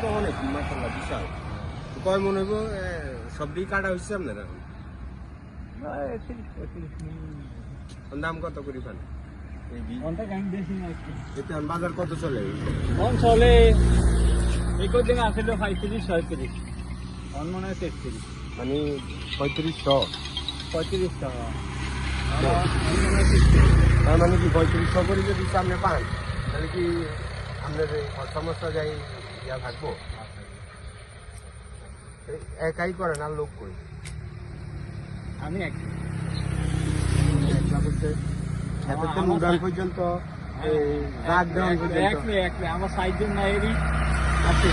তো অনেক মাসাল্লাহ বিশাল। কয় মনে হইব? এ, সব দিকে কাটা হচ্ছে আপনার এখন? দাম কত করি পান বাজার কত চলে? চলে এই কদিন আসলে পঁয়ত্রিশ ছয়ত্রিশ। মনে হয় তেত্রিশ। মানে পঁয়ত্রিশশো পঁয়ত্রিশ টাকা তার মানে কি পঁয়ত্রিশশো করে যদি সামনে পান তাহলে কি আপনার সমস্যা যাই ইয়া থাকব? একাই করেন আর লোক কই? আমি এক একলা করতে খেতে উড়ান পর্যন্ত এই রাত দেওয়ান পর্যন্ত। আমার সাইজন না এরই আছে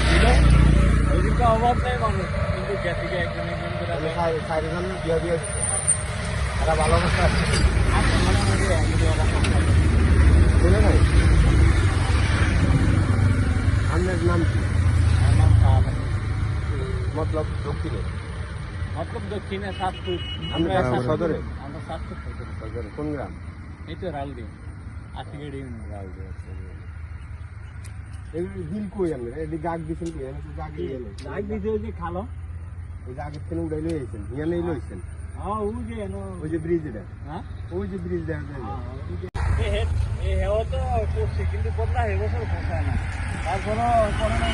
এদিকে অভাব নেই মানুষ কিন্তু একজন একজন করে আছে। বিয়া দিয়ে দিচ্ছে একটা ভালো অবস্থা। আছে আছে, মোটামুটি একজন ওরা সব করে। শুনে নাই আপনার নাম কি? আমার। মতলব দক্ষিণে? মতলব দক্ষিণে সাত ফুট আমরা আমরা সদরে? আমরা সাত ফুট সদরে। কোন গ্রাম? এই তো রালদি আশিগাড়ি এই বিল কই আপনার এই গাগ দিছেন কি? গাগ দিয়ে লাগ ওই যে খালো। এই গাগের থেকে উড়াই লইছেন হিয়া। নেই লইছেন হ্যাঁ ও যে ওই যে ব্রিজ এটা হ্যাঁ। ওই যে ব্রিজ দেখা যায় করছে কিন্তু বদলা এবছর বছর পোষায় না তারপরও কোনো না